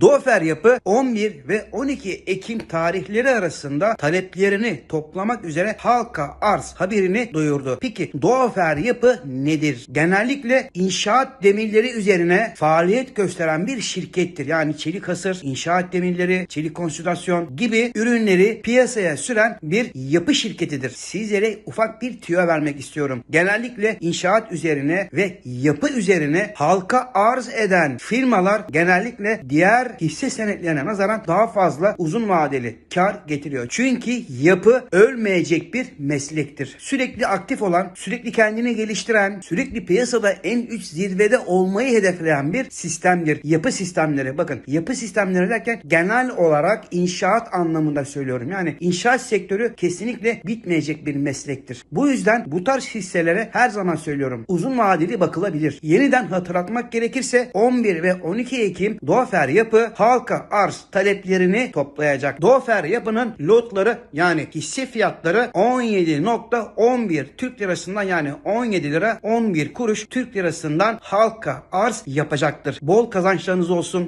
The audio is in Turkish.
Dofer Yapı 11 ve 12 Ekim tarihleri arasında taleplerini toplamak üzere halka arz haberini duyurdu. Peki Dofer Yapı nedir? Genellikle inşaat demirleri üzerine faaliyet gösteren bir şirkettir. Yani çelik hasır, inşaat demirleri, çelik konstrüksiyon gibi ürünleri piyasaya süren bir yapı şirketidir. Sizlere ufak bir tüyo vermek istiyorum. Genellikle inşaat üzerine ve yapı üzerine halka arz eden firmalar genellikle diğer hisse senetlerine nazaran daha fazla uzun vadeli kar getiriyor. Çünkü yapı ölmeyecek bir meslektir. Sürekli aktif olan, sürekli kendini geliştiren, sürekli piyasada en üst zirvede olmayı hedefleyen bir sistemdir. Yapı sistemleri bakın yapı sistemleri derken genel olarak inşaat anlamında söylüyorum. Yani inşaat sektörü kesinlikle bitmeyecek bir meslektir. Bu yüzden bu tarz hisselere her zaman söylüyorum. Uzun vadeli bakılabilir. Yeniden hatırlatmak gerekirse 11 ve 12 Ekim Dofer Yapı halka arz taleplerini toplayacak. Dofer Yapı'nın lotları yani hisse fiyatları 17.11 Türk lirasından yani 17 lira 11 kuruş Türk lirasından halka arz yapacaktır. Bol kazançlarınız olsun.